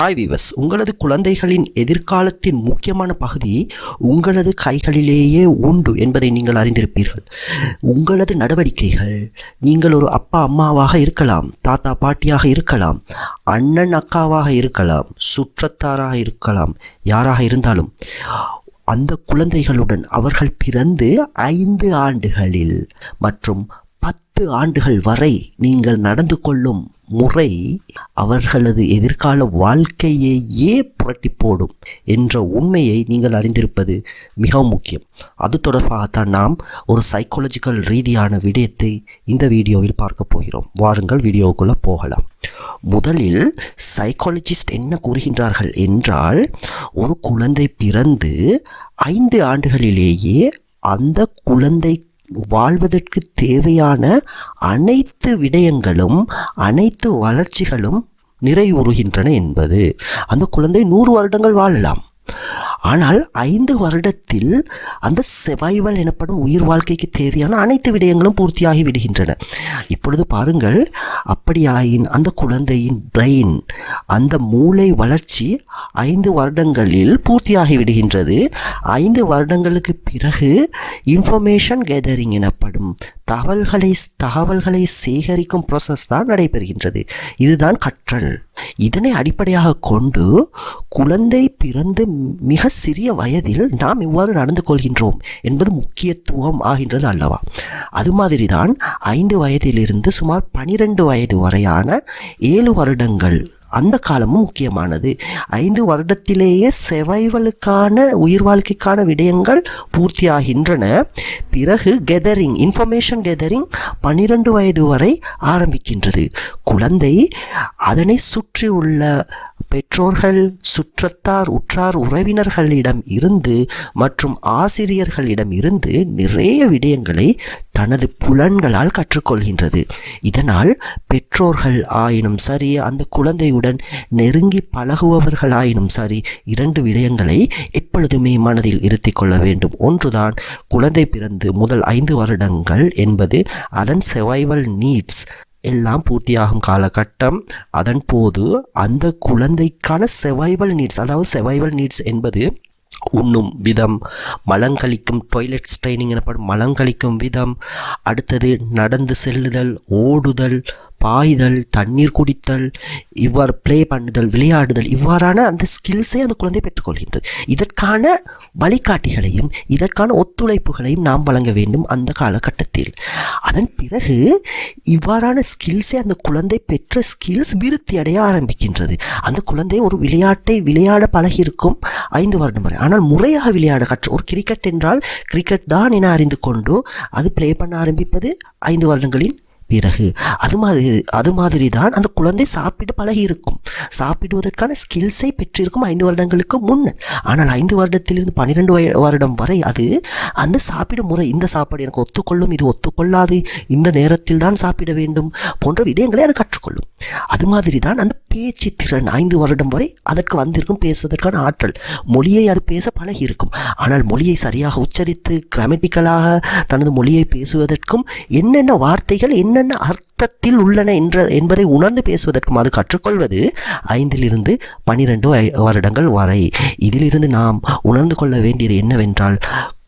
Hi விவஸ் உங்களது குழந்தைகளின் எதிர்காலத்தின் முக்கியமான பகுதி உங்களது கைகளிலேயே உண்டு என்பதை நீங்கள் அறிந்திருப்பீர்கள். உங்களது நடவடிக்கைகள் நீங்கள் ஒரு அப்பா அம்மாவாக இருக்கலாம் தாத்தா பாட்டியாக இருக்கலாம் அண்ணன் அக்காவாக இருக்கலாம் சுற்றத்தாராக இருக்கலாம் யாராக இருந்தாலும் அந்த குழந்தைகளுடன் அவர்கள் பிறந்து ஐந்து ஆண்டுகளில் மற்றும் பத்து ஆண்டுகள் வரை நீங்கள் நடந்து கொள்ளும் முறை அவர்களது எதிர்கால வாழ்க்கையையே புரட்டி போடும் என்ற உண்மையை நீங்கள் அறிந்திருப்பது மிகவும் முக்கியம். அது தொடர்பாகத்தான் நாம் ஒரு சைக்காலஜிக்கல் ரீதியான விடயத்தை இந்த வீடியோவில் பார்க்க போகிறோம். வாருங்கள் வீடியோவுக்குள்ளே போகலாம். முதலில் சைக்காலஜிஸ்ட் என்ன கூறுகின்றார்கள் என்றால் ஒரு குழந்தை பிறந்து ஐந்து ஆண்டுகளிலேயே அந்த குழந்தை வாழ்வதற்கு தேவையான அனைத்து விடயங்களும் அனைத்து வளர்ச்சிகளும் நிறைவுறுகின்றன என்பது. அந்த குழந்தை நூறு வருடங்கள் வாழலாம். ஆனால் ஐந்து வருடத்தில் அந்த செவைவல் எனப்படும் உயிர் வாழ்க்கைக்கு தேவையான அனைத்து விடயங்களும் பூர்த்தியாகி விடுகின்றன. இப்பொழுது பாருங்கள் அப்படியாயின் அந்த குழந்தையின் பிரெயின் அந்த மூளை வளர்ச்சி ஐந்து வருடங்களில் பூர்த்தியாகி விடுகின்றது. ஐந்து வருடங்களுக்கு பிறகு இன்ஃபர்மேஷன் கேதரிங் எனப்படும் தகவல்களை தகவல்களை சேகரிக்கும் ப்ராசஸ் தான் நடைபெறுகின்றது. இதுதான் கற்றல். இதனை அடிப்படையாக கொண்டு குழந்தை பிறந்து மிக சிறிய வயதில் நாம் இவ்வாறு நடந்து கொள்கின்றோம் என்பது முக்கியத்துவம் ஆகின்றது அல்லவா? அது மாதிரி தான் ஐந்து வயதிலிருந்து சுமார் பனிரெண்டு வயது வரையான ஏழு வருடங்கள் அந்த காலமும் முக்கியமானது. ஐந்து வருடத்திலேயே செவைவலுக்கான உயிர் வாழ்க்கைக்கான விடயங்கள் பூர்த்தியாகின்றன. பிறகு கெதரிங் இன்ஃபர்மேஷன் கெதரிங் பன்னிரண்டு வயது வரை ஆரம்பிக்கின்றது. குழந்தை அதனை சுற்றி உள்ள பெற்றோர்கள் சுற்றத்தார் உற்றார் உறவினர்களிடம் இருந்து மற்றும் ஆசிரியர்களிடம் இருந்து நிறைய விடயங்களை தனது புலன்களால் கற்றுக்கொள்கின்றது. இதனால் பெற்றோர்கள் ஆயினும் சரி அந்த குழந்தையுடன் நெருங்கி பழகுபவர்களாயினும் சரி இரண்டு விடயங்களை எப்பொழுதுமே மனதில் இருத்தி கொள்ள வேண்டும். ஒன்றுதான் குழந்தை பிறந்து முதல் ஐந்து வருடங்கள் என்பது அதன் செவைவல் நீட்ஸ் எல்லாம் பூர்த்தியாகும் காலகட்டம். அதன் போது அந்த குழந்தைக்கான செவைவல் நீட்ஸ் அதாவது செவைவல் நீட்ஸ் என்பது உண்ணும் விதம். மலங்கழிக்கும் டொய்லெட்ஸ் ஸ்ட்ரைனிங் எனப்படும் மலங்கழிக்கும் விதம். அடுத்தது நடந்து செல்லுதல் ஓடுதல் பாய்தல் தண்ணீர் குடித்தல் இவ்வாறு ப்ளே பண்ணுதல் விளையாடுதல் இவ்வாறான அந்த ஸ்கில்ஸை அந்த குழந்தை பெற்றுக்கொள்கின்றது இதற்கான வழிகாட்டிகளையும் இதற்கான ஒத்துழைப்புகளையும் நாம் வழங்க வேண்டும் அந்த காலகட்டத்தில். அதன் பிறகு இவ்வாறான ஸ்கில்ஸை அந்த குழந்தை பெற்ற ஸ்கில்ஸ் விருத்தி அடைய ஆரம்பிக்கின்றது. அந்த குழந்தை ஒரு விளையாட்டை விளையாட பழகியிருக்கும் ஐந்து வருடம் வரை. ஆனால் முறையாக விளையாட கற்று ஒரு கிரிக்கெட் என்றால் கிரிக்கெட் தான் என அறிந்து கொண்டு அது ப்ளே பண்ண ஆரம்பிப்பது ஐந்து வருடங்களின் பிறகு அது மாதிரி அது மாதிரி தான் அந்த குழந்தை சாப்பிட்டு பழகி இருக்கும் சாப்பிடுவதற்கான ஸ்கில்ஸை பெற்றிருக்கும் ஐந்து வருடங்களுக்கு முன்னர் ஆனால் ஐந்து வருடத்திலிருந்து பன்னிரெண்டு வருடம் வரை அது அந்த சாப்பிடும் முறை இந்த சாப்பாடு எனக்கு ஒத்துக்கொள்ளும் இது ஒத்துக்கொள்ளாது இந்த நேரத்தில் தான் சாப்பிட வேண்டும் போன்ற விடயங்களை அது கற்றுக்கொள்ளும். அது மாதிரி தான் அந்த பேச்சு திறன் ஐந்து வருடம் வரை அதற்கு வந்திருக்கும் பேசுவதற்கான ஆற்றல். மொழியை அது பேச பழகி இருக்கும் ஆனால் மொழியை சரியாக உச்சரித்து கிராமட்டிக்கலாக தனது மொழியை பேசுவதற்கும் என்னென்ன வார்த்தைகள் என்னென்ன அர்த்தத்தில் உள்ளன என்ற என்பதை உணர்ந்து பேசுவதற்கும் அது கற்றுக்கொள்வது ஐந்திலிருந்து பனிரெண்டு வருடங்கள் வரை. இதிலிருந்து நாம் உணர்ந்து கொள்ள வேண்டியது என்னவென்றால்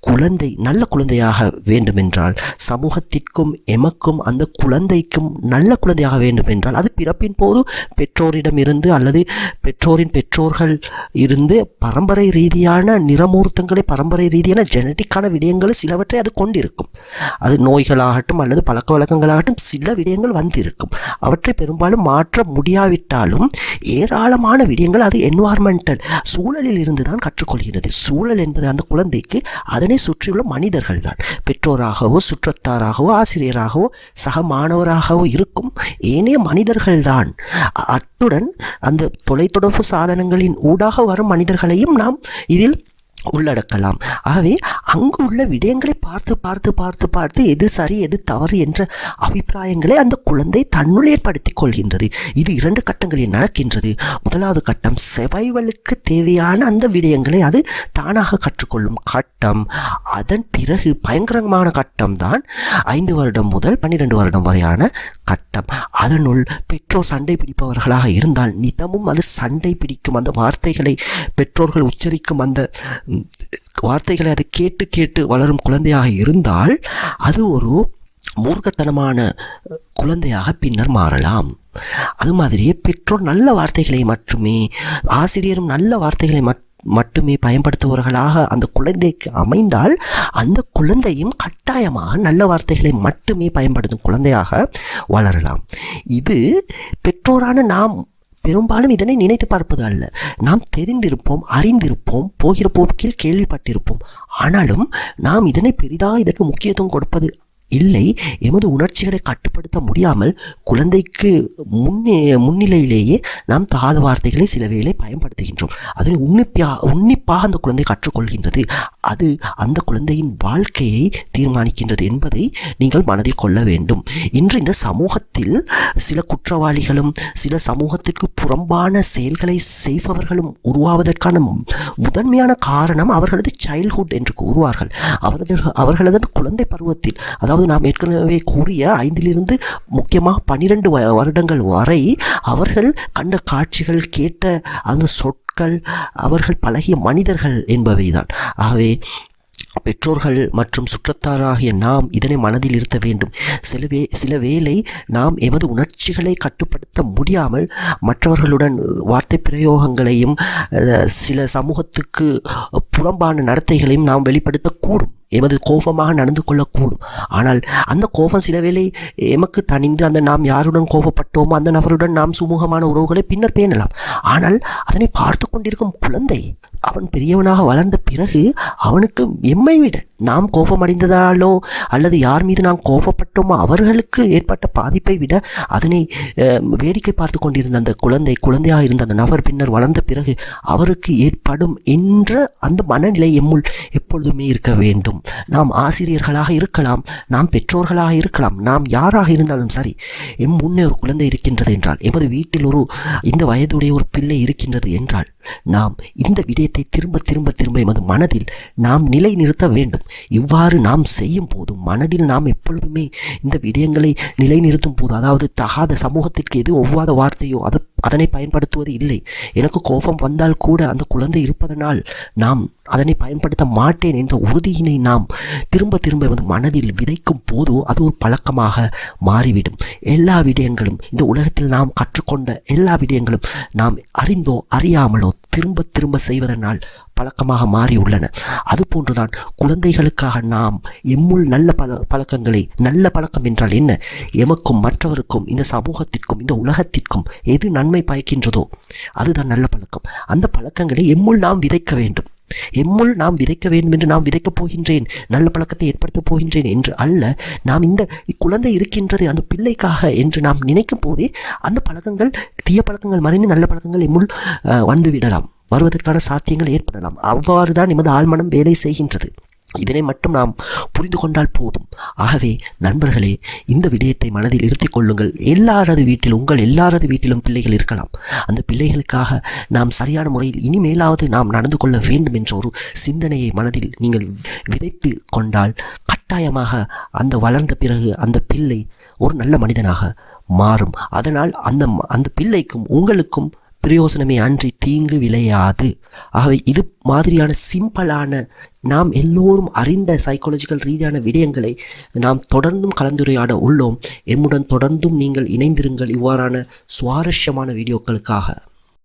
குழந்தை நல்ல குழந்தையாக வேண்டுமென்றால் சமூகத்திற்கும் எமக்கும் அந்த குழந்தைக்கும் நல்ல குழந்தையாக வேண்டுமென்றால் அது பிறப்பின் போது பெற்றோரிடம் இருந்து அல்லது பெற்றோரின் பெற்றோர்கள் இருந்து பரம்பரை ரீதியான நிறமூர்த்தங்களை பரம்பரை ரீதியான ஜெனட்டிக்கான விடயங்கள் சிலவற்றை அது கொண்டிருக்கும். அது நோய்களாகட்டும் அல்லது பழக்க வழக்கங்களாகட்டும் சில விடயங்கள் வந்திருக்கும். அவற்றை பெரும்பாலும் மாற்ற முடியாவிட்டாலும் ஏராளமான விடயங்கள் அது என்வார்மெண்டல் சூழலில் இருந்து தான் கற்றுக்கொள்கிறது. சூழல் என்பது அந்த குழந்தைக்கு அதனை சுற்றியுள்ள மனிதர்கள் தான் பெற்றோராகவோ சுற்றத்தாராகவோ ஆசிரியராகவோ சக மாணவராகவோ இருக்கும் ஏனைய மனிதர்கள் தான் அத்துடன் அந்த தொலைத்தொடர்பு சாதனங்களின் ஊடாக வரும் மனிதர்களையும் நாம் இதில் உள்ளடக்கலாம். ஆகவே அங்கு உள்ள விடயங்களை பார்த்து பார்த்து பார்த்து பார்த்து எது சரி எது தவறு என்ற அபிப்பிராயங்களை அந்த குழந்தை தன்னுள் ஏற்படுத்திக் கொள்கின்றது. இது இரண்டு கட்டங்களில் நடக்கின்றது. முதலாவது கட்டம் செவைவலுக்கு தேவையான அந்த விடயங்களை அது தானாக கற்றுக்கொள்ளும் கட்டம். அதன் பிறகு பயங்கரமான கட்டம் தான் ஐந்து வருடம் முதல் பன்னிரெண்டு வருடம் வரையான கட்டம். அதனுள் பெற்றோர் சண்டை பிடிப்பவர்களாக இருந்தால் நிதமும் அது சண்டை பிடிக்கும். அந்த வார்த்தைகளை பெற்றோர்கள் உச்சரிக்கும் அந்த வார்த்தைகளை அது கேட்டு கேட்டு வளரும் குழந்தையாக இருந்தால் அது ஒரு மூர்க்கத்தனமான குழந்தையாக பின்னர் மாறலாம். அது மாதிரியே பெற்றோர் நல்ல வார்த்தைகளை மட்டுமே ஆசிரியரும் நல்ல வார்த்தைகளை மட் மட்டுமே பயன்படுத்துபவர்களாக அந்த குழந்தைக்கு அமைந்தால் அந்த குழந்தையும் கட்டாயமாக நல்ல வார்த்தைகளை மட்டுமே பயன்படுத்தும் குழந்தையாக வளரலாம். இது பெற்றோரான நாம் பெரும்பாலும் இதனை நினைத்து பார்ப்பது அல்ல. நாம் தெரிந்திருப்போம் அறிந்திருப்போம் போகிற போக்கில் கேள்விப்பட்டிருப்போம். ஆனாலும் நாம் இதனை பெரிதாக இதற்கு முக்கியத்துவம் கொடுப்பது இல்லை எமது உணர்ச்சிகளை கட்டுப்படுத்த முடியாமல் குழந்தைக்கு முன்னே முன்னிலையிலேயே நாம் தகாத வார்த்தைகளை சில வேளை பயன்படுத்துகின்றோம். அதனை உன்னிப்பாக உன்னிப்பாக அந்த குழந்தை கற்றுக்கொள்கின்றது. அது அந்த குழந்தையின் வாழ்க்கையை தீர்மானிக்கின்றது என்பதை நீங்கள் மனதில் கொள்ள வேண்டும். இன்று இந்த சமூகத்தில் சில குற்றவாளிகளும் சில சமூகத்திற்கு புறம்பான செயல்களை செய்பவர்களும் உருவாவதற்கான முதன்மையான காரணம் அவர்களது சைல்ட்ஹுட் என்று கூறுவார்கள். அவரது அவர்களது குழந்தை பருவத்தில் அதாவது நாம் ஏற்கனவே கூறிய ஐந்திலிருந்து முக்கியமாக பன்னிரெண்டு வ- வருடங்கள் வரை அவர்கள் கண்ட காட்சிகள் கேட்ட அந்த சொற்கள் அவர்கள் பழகிய மனிதர்கள் என்பவைதான். ஆகவே பெற்றோர்கள் மற்றும் சுற்றத்தாராகிய நாம் இதனை மனதில் இருத்த வேண்டும். சில வே சில வேளை நாம் எமது உணர்ச்சிகளை கட்டுப்படுத்த முடியாமல் மற்றவர்களுடன் வார்த்தை பிரயோகங்களையும் சில சமூகத்துக்கு புறம்பான நடத்தைகளையும் நாம் வெளிப்படுத்தக்கூடும். எமது கோபமாக நடந்து கொள்ளக்கூடும். ஆனால் அந்த கோபம் சில வேளை எமக்கு தனிந்து அந்த நாம் யாருடன் கோபப்பட்டோமோ அந்த நபருடன் நாம் சுமூகமான உறவுகளை பின்னர் பேணலாம். ஆனால் அதனை பார்த்து கொண்டிருக்கும் குழந்தை அவன் பெரியவனாக வளர்ந்த பிறகு அவனுக்கு எம்மை விட நாம் கோபமடைந்ததாலோ அல்லது யார் மீது நாம் கோபப்பட்டோமோ அவர்களுக்கு ஏற்பட்ட பாதிப்பை விட அதனை வேடிக்கை பார்த்து கொண்டிருந்த அந்த குழந்தை குழந்தையாக இருந்த அந்த நபர் பின்னர் வளர்ந்த பிறகு அவருக்கு ஏற்படும் என்ற அந்த மனநிலை எம்முள் எப்பொழுதுமே இருக்க வேண்டும். நாம் ஆசிரியர்களாக இருக்கலாம் நாம் பெற்றோர்களாக இருக்கலாம் நாம் யாராக இருந்தாலும் சரி எம் முன்னே ஒரு குழந்தை இருக்கின்றது என்றால் எமது வீட்டில் ஒரு இந்த வயதுடைய ஒரு பிள்ளை இருக்கின்றது என்றால் நாம் இந்த விடயத்தை திரும்ப திரும்ப திரும்ப எமது மனதில் நாம் நிலைநிறுத்த வேண்டும். இவ்வாறு நாம் செய்யும் போது மனதில் நாம் எப்பொழுதுமே இந்த விடயங்களை நிலைநிறுத்தும் போது அதாவது தகாத சமூகத்திற்கு எது ஒவ்வாத வார்த்தையோ அதை அதனை பயன்படுத்துவது இல்லை. எனக்கு கோபம் வந்தால் கூட அந்த குழந்தை இருப்பதனால் நாம் அதனை பயன்படுத்த மாட்டேன் என்ற உறுதியினை நாம் திரும்ப திரும்ப வந்து மனதில் விதைக்கும் போதோ அது ஒரு பழக்கமாக மாறிவிடும். எல்லா விடயங்களும் இந்த உலகத்தில் நாம் கற்றுக்கொண்ட எல்லா விடயங்களும் நாம் அறிந்தோ அறியாமலோ திரும்ப திரும்ப செய்வதனால் பழக்கமாக மாறியுள்ளன. அதுபோன்றுதான் குழந்தைகளுக்காக நாம் எம்முள் நல்ல பல பழக்கங்களை நல்ல பழக்கம் என்றால் என்ன? எமக்கும் மற்றவருக்கும் இந்த சமூகத்திற்கும் இந்த உலகத்திற்கும் எது நன்மை பயக்கின்றதோ அதுதான் நல்ல பழக்கம். அந்த பழக்கங்களை எம்முள் நாம் விதைக்க வேண்டும். எம்முள் நாம் விதைக்க வேண்டும் என்று நாம் விதைக்கப் போகின்றேன். நல்ல பழக்கத்தை ஏற்படுத்தப் போகின்றேன் என்று அல்ல நாம் இந்த குழந்தை இருக்கின்றது அந்த பிள்ளைக்காக என்று நாம் நினைக்கும் போதே அந்த பழக்கங்கள் தீய பழக்கங்கள் மறைந்து நல்ல பழக்கங்கள் எம்முள் வந்துவிடலாம் வருவதற்கான சாத்தியங்கள் ஏற்படலாம். அவ்வாறு தான் எமது ஆழ்மனம் வேலை செய்கின்றது. இதனை மட்டும் நாம் புரிந்து கொண்டால் போதும். ஆகவே நண்பர்களே இந்த விடயத்தை மனதில் இருத்திக் கொள்ளுங்கள். எல்லாரது வீட்டிலும் உங்கள் எல்லாரது வீட்டிலும் பிள்ளைகள் இருக்கலாம். அந்த பிள்ளைகளுக்காக நாம் சரியான முறையில் இனிமேலாவது நாம் நடந்து கொள்ள வேண்டும் என்ற ஒரு சிந்தனையை மனதில் நீங்கள் விதைத்து கொண்டால் கட்டாயமாக அந்த வளர்ந்த பிறகு அந்த பிள்ளை ஒரு நல்ல மனிதனாக மாறும். அதனால் அந்த ம- அந்த பிள்ளைக்கும் உங்களுக்கும் பிரயோசனமே அன்றி தீங்கு விளையாது. ஆகவே இது மாதிரியான சிம்பிளான நாம் எல்லோரும் அறிந்த சைக்காலஜிக்கல் ரீதியான விடயங்களை நாம் தொடர்ந்தும் கலந்துரையாட உள்ளோம். எம்முடன் தொடர்ந்தும் நீங்கள் இணைந்திருங்கள் இவ்வாறான சுவாரஸ்யமான வீடியோக்களுக்காக.